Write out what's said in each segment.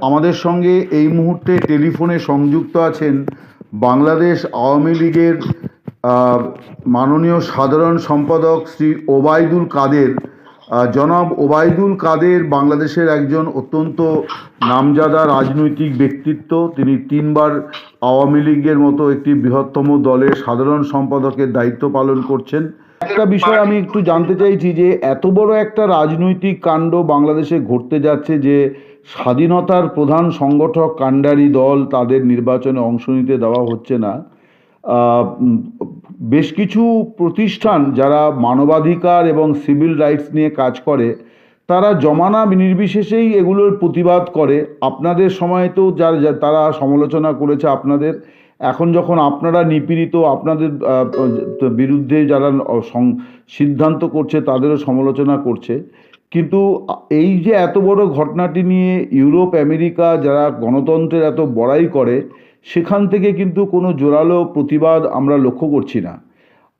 আমাদের সঙ্গে এই মুহূর্তে টেলিফোনে সংযুক্ত আছেন বাংলাদেশ আওয়ামী লীগের মাননীয় সাধারণ সম্পাদক শ্রী ওবায়দুল কাদের। জনাব ওবায়দুল কাদের বাংলাদেশের একজন অত্যন্ত নামজাদা রাজনৈতিক ব্যক্তিত্ব। তিনি তিনবার আওয়ামী লীগের মতো একটি বৃহত্তম দলের সাধারণ সম্পাদকের দায়িত্ব পালন করছেন। একটা বিষয় আমি একটু জানতে চাইছি যে এত বড় একটা রাজনৈতিক কাণ্ড বাংলাদেশে ঘটতে যাচ্ছে যে স্বাধীনতার প্রধান সংগঠক কাণ্ডারি দল তাদের নির্বাচনে অংশ নিতে দেওয়া হচ্ছে না। বেশ কিছু প্রতিষ্ঠান যারা মানবাধিকার এবং সিভিল রাইটস নিয়ে কাজ করে, তারা জমানা নির্বিশেষেই এগুলোর প্রতিবাদ করে। আপনাদের সময় তো যার তারা সমালোচনা করেছে আপনাদের। এখন যখন আপনারা নিপীড়িত, আপনাদের বিরুদ্ধে যারা সিদ্ধান্ত করছে, তাদেরও সমালোচনা করছে। কিন্তু এই যে এত বড় ঘটনাটি নিয়ে ইউরোপ, আমেরিকা যারা গণতন্ত্রের এত বড়াই করে, সেখান থেকে কিন্তু কোনো জোরালো প্রতিবাদ আমরা লক্ষ্য করছি না।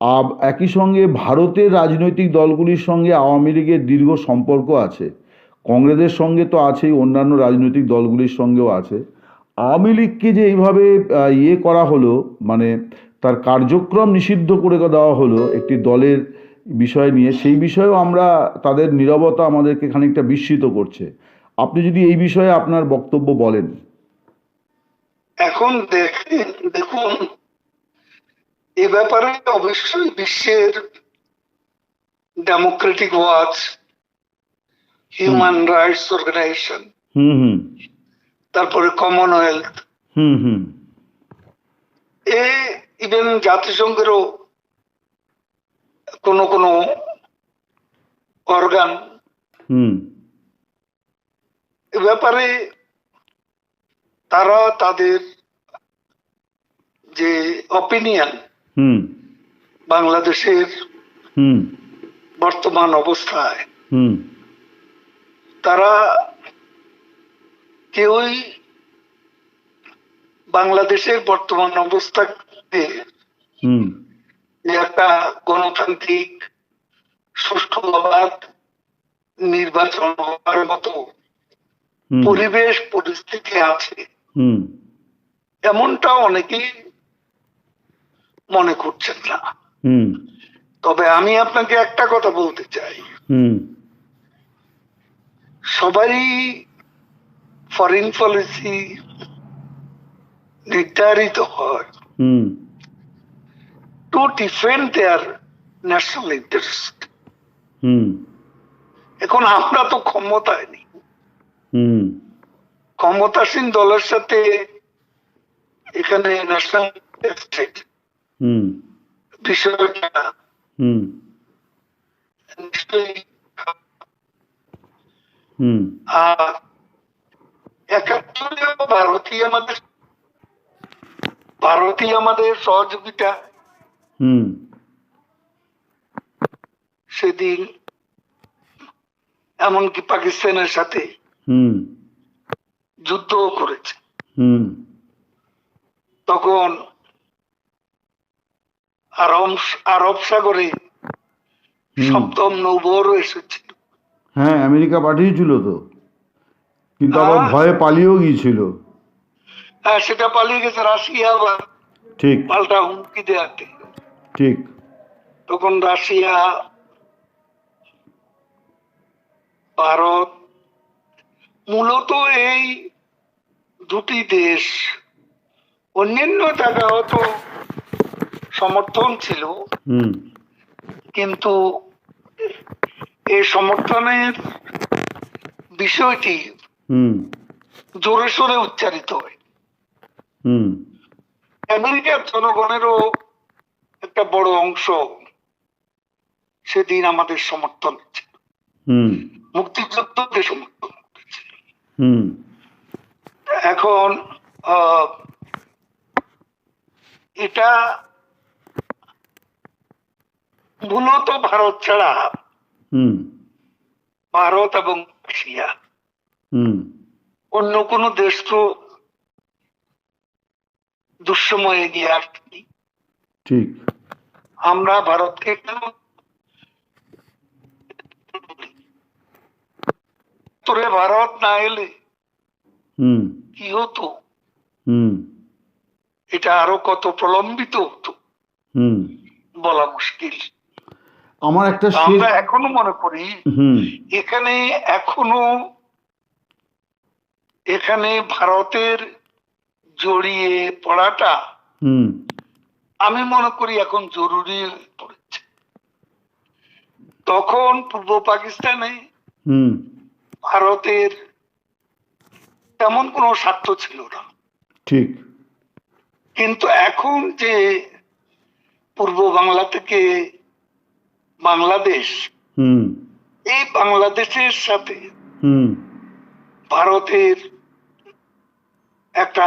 আব একই সঙ্গে ভারতের রাজনৈতিক দলগুলির সঙ্গে আওয়ামী লীগের দীর্ঘ সম্পর্ক আছে। কংগ্রেসের সঙ্গে তো আছেই, অন্যান্য রাজনৈতিক দলগুলির সঙ্গেও আছে। আওয়ামী লীগকে যে এইভাবে ইয়ে করা হলো মানে তার কার্যক্রম নিষিদ্ধ করে দেওয়া হলো একটি দলের বিষয় নিয়ে সেই বিষয়েও আমরা তাদের নিরবতা আমাদেরকে খানিকটা বিস্মিত করছে। আপনি যদি এই বিষয়ে আপনার বক্তব্য বলেন। এখন দেখেন দেখুন এ ব্যাপারে অবশ্যই বিশ্বের democratic watch human rights organisation হুম হুম। তারপরে কমনওয়েলথ হুম হুম। এ ইভেন জাতিসংঘেরও কোন কোন অর্গান হুম। ব্যাপারে তারা তাদের যে অপিনিয়ন হুম। বাংলাদেশের হুম। বর্তমান অবস্থায় হুম। তারা কেউই বাংলাদেশের বর্তমান অবস্থাকে একটা গণতান্ত্রিক সুষ্ঠু অবাধ নির্বাচন হওয়ার মতো পরিবেশ পরিস্থিতি আছে। এমনটা অনেকেই মনে করছেন না। হুম। তবে আমি আপনাকে একটা কথা বলতে চাই। হুম। সবারই ফরেন পলিসি নির্ধারিত হয় to defend their national interest এখন আমরা তো ক্ষমতায় নেই। ক্ষমতাসীন দলের সাথে এখানে ন্যাশনাল বিষয়টা আর ভারতীয় আমাদের ভারতীয় আমাদের সহযোগিতা হুম। সেদিন এমনকি পাকিস্তানের সাথে হুম। যুদ্ধও করেছে। হুম। তখন আরব আরব সাগরে সপ্তম নৌবহরও এসেছিল। হ্যাঁ আমেরিকা পাঠিয়েছিল তো। কিন্তু আবার। ভয়ে পালিয়েও গিয়েছিল। হ্যাঁ সেটা পালিয়ে গেছে রাশিয়া আবার। ঠিক। পাল্টা হুমকি দেওয়াতে। ঠিক। তখন রাশিয়া ভারত মূলত এই দুটি দেশ অন্যান্য জায়গাও তো সমর্থন ছিল। কিন্তু এই সমর্থনের বিষয়টি জোরে সোরে উচ্চারিত হয়। আমেরিকার জনগণেরও একটা বড় অংশ সেদিন আমাদের সমর্থন ছিল হুম। মুক্তিযুদ্ধকে সমর্থন এখন আহ, এটা মূলত ভারত ছাড়া হুম। ভারত এবং রাশিয়া অন্য কোন দেশ তো দুঃসময়ে এগিয়ে আসেনি ঠিক। আমরা ভারতকে কেন উত্তরে ভারত না এলে হুম। কি হতো? হুম। এটা আরও কত প্রলম্বিত হতো হুম। বলা মুশকিল। আমার একটা আমরা এখনও মনে করি হুম। এখানে এখনও এখানে ভারতের জড়িয়ে পড়াটা আমি মনে করি এখন জরুরি পড়েছে। তখন পূর্ব পাকিস্তানে ভারতের তেমন কোনো স্বার্থ ছিল না। ঠিক। কিন্তু এখন যে পূর্ব বাংলা থেকে বাংলাদেশ হুম। এই বাংলাদেশের সাথে হুম। ভারতের একটা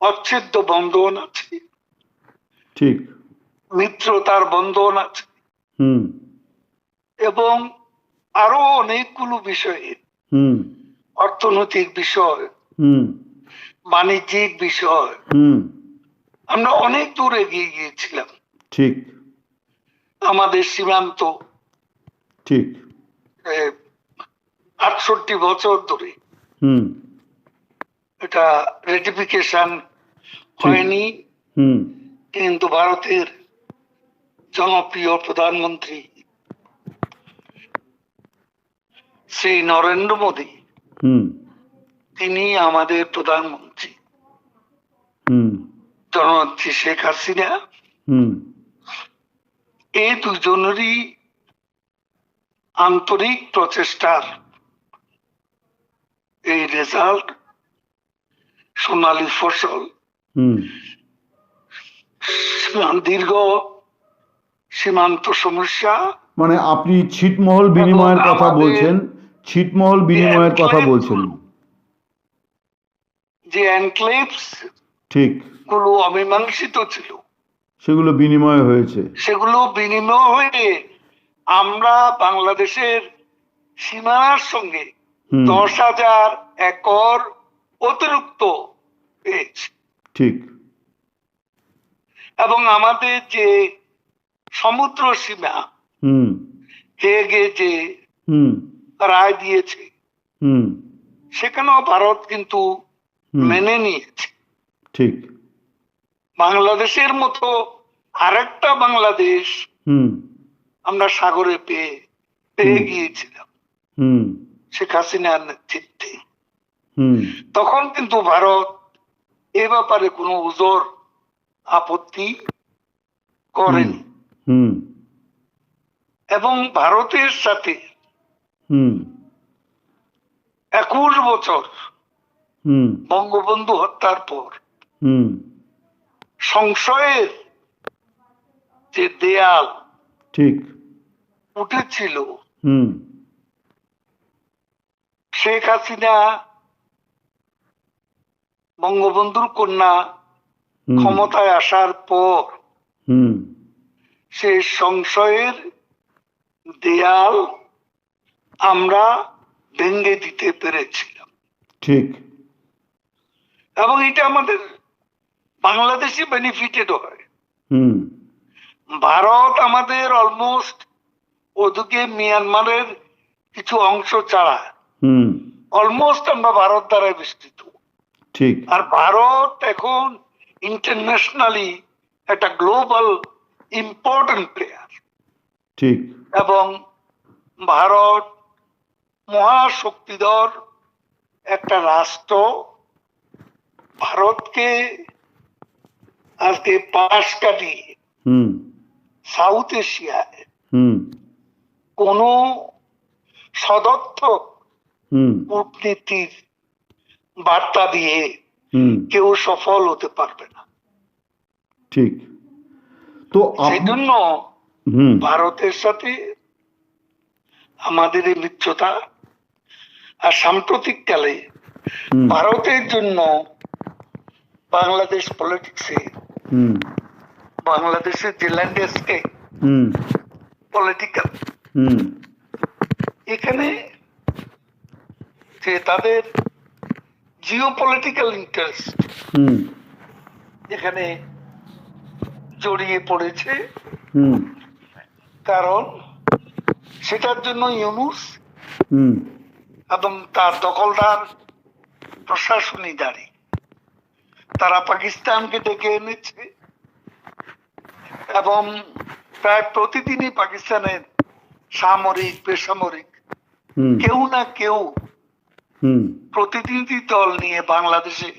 অচ্ছেদ্য বন্ধন আছে। ঠিক। মিত্রতার বন্ধন আছে। হুম। এবং আরও অনেকগুলো বিষয়ে হুম। অর্থনৈতিক বিষয় হুম। বাণিজ্যিক বিষয় হুম। আমরা অনেক দূর এগিয়ে গিয়েছিলাম। ঠিক। আমাদের সীমান্ত ঠিক। আটষট্টি বছর ধরে। হুম। এটা রেটিফিকেশন হয়নি। কিন্তু ভারতের জনপ্রিয় প্রধানমন্ত্রী শ্রী নরেন্দ্র মোদী হুম। তিনি আমাদের প্রধানমন্ত্রী। জননেত্রী শেখ হাসিনা হুম। এই দুজনেরই আন্তরিক প্রচেষ্টার এই রেজাল্ট সোনালী ফসল। দীর্ঘ সীমান্ত সমস্যা। মানে আপনি ছিটমহল বিনিময়ের কথা বলছেন ছিটমহল বিনিময়ের কথা বলছেন। যে এনক্লেভস ঠিক। গুলো অমীমাংসিত ছিল। সেগুলো বিনিময় হয়েছে। সেগুলো বিনিময় হয়ে আমরা বাংলাদেশের সীমানার সঙ্গে দশ হাজার একর অতিরিক্ত পেয়েছি ঠিক। এবং আমাদের যে সমুদ্র সীমা হেগে যে রায় দিয়েছে সেখানেও ভারত কিন্তু মেনে নিয়েছে। ঠিক। বাংলাদেশের মতো আরেকটা বাংলাদেশ হুম। আমরা সাগরে পেয়ে পেয়ে গিয়েছিলাম। হুম। শেখ হাসিনার নেতৃত্বে। তখন কিন্তু ভারত এ ব্যাপারে কোনো উজোর আপত্তি করেনি। এবং ভারতের সাথে একুশ বছর বঙ্গবন্ধু হত্যার পর সংশয়ের যে দেয়াল ঠিক। উঠেছিল হুম। শেখ হাসিনা বঙ্গবন্ধুর কন্যা ক্ষমতায় আসার পর সেই সংশয়ের দেয়াল আমরা ভেঙে দিতে পেরেছিলাম। ঠিক। এবং এটা আমাদের বাংলাদেশে বেনিফিটেড হয়। হুম। ভারত আমাদের অলমোস্ট ওদিকে মিয়ানমারের কিছু অংশ ছাড়া হুম। অলমোস্ট আমরা ভারত দ্বারা বিস্তৃত। ঠিক। আর ভারত এখন ইন্টারন্যাশনালি একটা গ্লোবাল ইম্পর্টেন্ট প্লেয়ার ঠিক। এবং ভারত মহাশক্তিধর একটা রাষ্ট্র। ভারতকে আজকে পাশ কাটিয়ে হুম। সাউথ এশিয়ায় কোন সদর্থক হুম। কূটনীতির বার্তা দিয়ে কেউ সফল হতে পারবে না। ঠিক। তো সেই জন্য ভারতের সাথে আমাদের এই মিত্রতা আর সাম্প্রতিক কালে ভারতের জন্য বাংলাদেশ পলিটিক্সে হুম। বাংলাদেশের যে ল্যান্ডস্কেপ পলিটিক্যাল হুম। এখানে যে তাদের জিও পলিটিক্যাল ইন্টারেস্ট এখানে জড়িয়ে পড়েছে। কারণ সেটার জন্য ইউনুস এবং তার দখলদার প্রশাসনী দাঁড়ি তারা পাকিস্তানকে ডেকে এনেছে এবং প্রায় প্রতিদিনই পাকিস্তানের সামরিক বেসামরিক কেউ না কেউ প্রতিনিধি দল নিয়ে বাংলাদেশে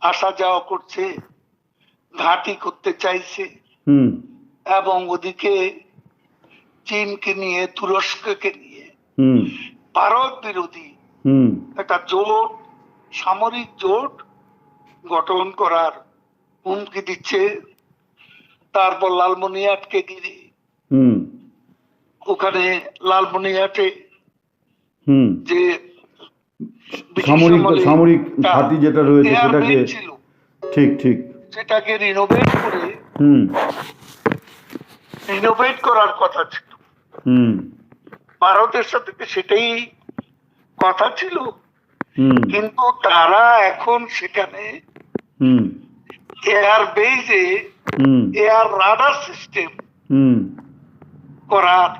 আসা যাওয়া করছে ঘাঁটি করতে চাইছে এবং ওদিকে চীনকে নিয়ে তুরস্ককে নিয়ে ভারত বিরোধী একটা জোট সামরিক জোট গঠন করার হুমকি দিচ্ছে তারপর লালমনিহাটকে গিয়ে হুম। ওখানে লালমনিহাটে হুম। যে সামরিক সামরিক ঘাঁটি যেটা রয়েছে সেটাকে ঠিক ঠিক। সেটাকে রিনোভেট করে হুম। রিনোভেট করার কথা ছিল। হুম। ভারতের সাথে সেটাই কথা ছিল। হুম। কিন্তু তারা এখন সেখানে হুম। এয়ার বেজে এয়ার রাডার সিস্টেম হুম। করার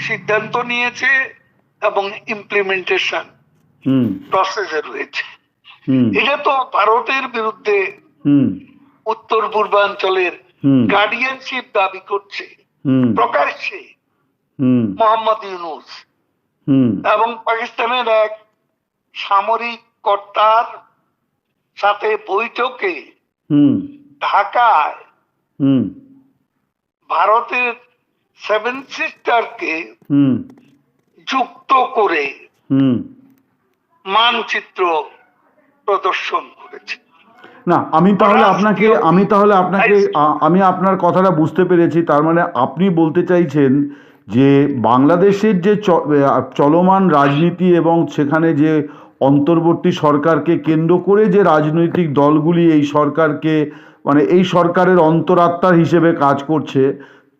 সিদ্ধান্ত নিয়েছে। এবং ইমপ্লিমেন্টেশন প্রসেসে রয়েছে। এটা তো ভারতের বিরুদ্ধে উত্তর পূর্বাঞ্চলের গার্ডিয়ানশিপ দাবি করছে প্রকাশ্যে মোহাম্মদ ইউনুস। এবং পাকিস্তানের এক সামরিক কর্তার সাথে বৈঠকে হুম। ঢাকায় হুম। ভারতের সেভেন সিস্টারকে হুম। যুক্ত করে মানচিত্র প্রদর্শন করেছে। না আমি তাহলে আপনাকে আমি তাহলে আপনাকে আমি আপনার কথাটা বুঝতে পেরেছি তার মানে আপনি বলতে চাইছেন যে বাংলাদেশের যে চলমান রাজনীতি এবং সেখানে যে অন্তর্বর্তী সরকারকে কেন্দ্র করে যে রাজনৈতিক দলগুলি এই সরকারকে মানে এই সরকারের অন্তরাত্মার হিসেবে কাজ করছে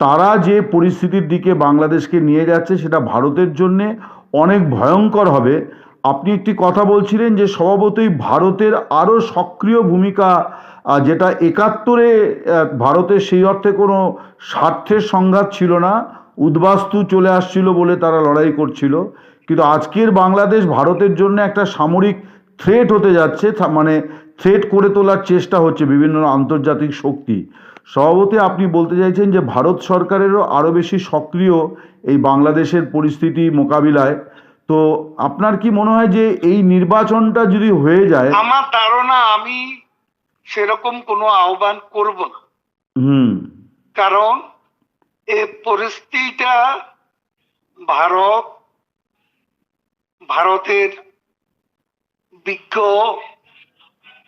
তারা যে পরিস্থিতির দিকে বাংলাদেশকে নিয়ে যাচ্ছে সেটা ভারতের জন্যে অনেক ভয়ঙ্কর হবে। আপনি একটি কথা বলছিলেন যে স্বভাবতই ভারতের আরও সক্রিয় ভূমিকা যেটা একাত্তরে ভারতের সেই অর্থে কোনো স্বার্থের সংঘাত ছিল না, উদ্বাস্তু চলে আসছিল বলে তারা লড়াই করছিল। কিন্তু আজকের বাংলাদেশ ভারতের জন্য একটা সামরিক থ্রেট হতে যাচ্ছে মানে থ্রেট করে তোলার চেষ্টা হচ্ছে বিভিন্ন আন্তর্জাতিক শক্তি। স্বভাবতই আপনি বলতে চাইছেন যে ভারত সরকারেরও আরও বেশি সক্রিয় এই বাংলাদেশের পরিস্থিতি মোকাবিলায়। তো আপনার কি মনে হয় যে এই নির্বাচনটা যদি হয়ে যায় আমার ধারণা আমি সেরকম কোনো আহ্বান করব না। হুম। কারণ এই পরিস্থিতিটা ভারত ভারতের বিজ্ঞ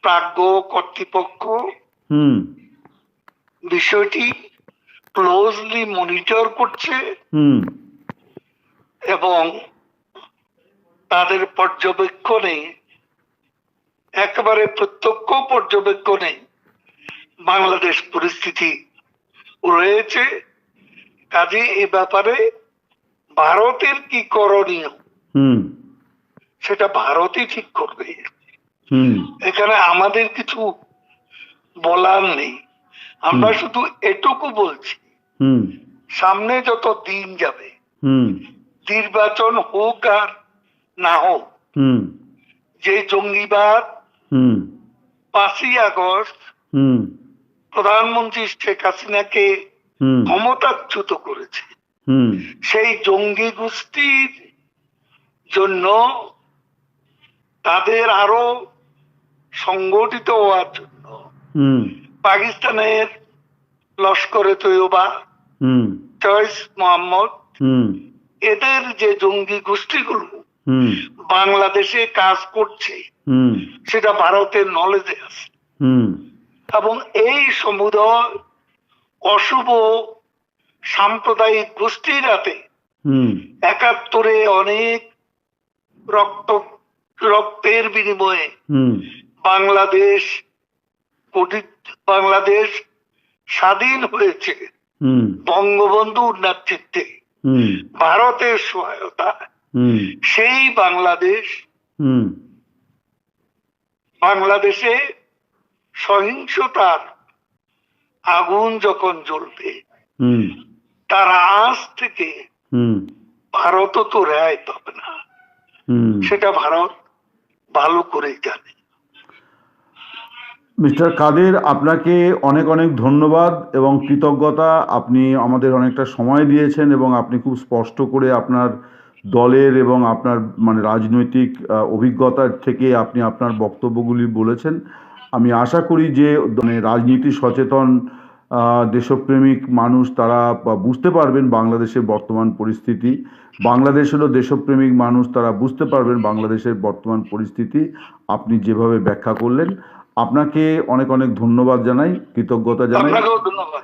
প্রাজ্ঞ কর্তৃপক্ষ হুম। বিষয়টি ক্লোজলি মনিটর করছে এবং তাদের পর্যবেক্ষণে একেবারে প্রত্যক্ষ পর্যবেক্ষণে বাংলাদেশ পরিস্থিতি রয়েছে। কাজে এ ব্যাপারে ভারতের কি করণীয়? হুম। সেটা ভারতই ঠিক করবে। হুম। এখানে আমাদের কিছু বলার নেই। আমরা শুধু এটুকু বলছি সামনে যত দিন যাবে নির্বাচন হোক আর না হোক যে জঙ্গিবাদ পাঁচই আগস্ট প্রধানমন্ত্রী শেখ হাসিনাকে ক্ষমতাচ্যুত করেছে হুম। সেই জঙ্গি গোষ্ঠীর জন্য তাদের আরও সংগঠিত হওয়ার জন্য হুম। পাকিস্তানের লস্করে হুম। চয়েস মোহাম্মদ এদের যে জঙ্গি গোষ্ঠীগুলো বাংলাদেশে কাজ করছে সেটা ভারতের নলেজে আছে। এবং এই সমুদয় অশুভ সাম্প্রদায়িক গোষ্ঠীর হাতে একাত্তরে অনেক রক্ত রক্তের বিনিময়ে হুম। বাংলাদেশ গঠিত- বাংলাদেশ স্বাধীন হয়েছে বঙ্গবন্ধুর নেতৃত্বে। ভারতের সহায়তা। সেই বাংলাদেশ বাংলাদেশে সহিংসতার আগুন যখন জ্বলবে হুম। তার আঁচ থেকে হুম। ভারতও তো রেহাই পাবে না। হুম। সেটা ভারত ভালো করে জানে। মিস্টার কাদের, আপনাকে অনেক অনেক ধন্যবাদ এবং কৃতজ্ঞতা। আপনি আমাদের অনেকটা সময় দিয়েছেন এবং আপনি খুব স্পষ্ট করে আপনার দলের এবং আপনার মানে রাজনৈতিক অভিজ্ঞতার থেকে আপনি আপনার বক্তব্যগুলি বলেছেন। আমি আশা করি যে মানে রাজনীতি সচেতন দেশপ্রেমিক মানুষ তারা বুঝতে পারবেন বাংলাদেশের বর্তমান পরিস্থিতি। বাংলাদেশ হলো দেশপ্রেমিক মানুষ, তারা বুঝতে পারবেন বাংলাদেশের বর্তমান পরিস্থিতি। আপনি যেভাবে ব্যাখ্যা করলেন আপনাকে অনেক অনেক ধন্যবাদ জানাই কৃতজ্ঞতা জানাই। ধন্যবাদ।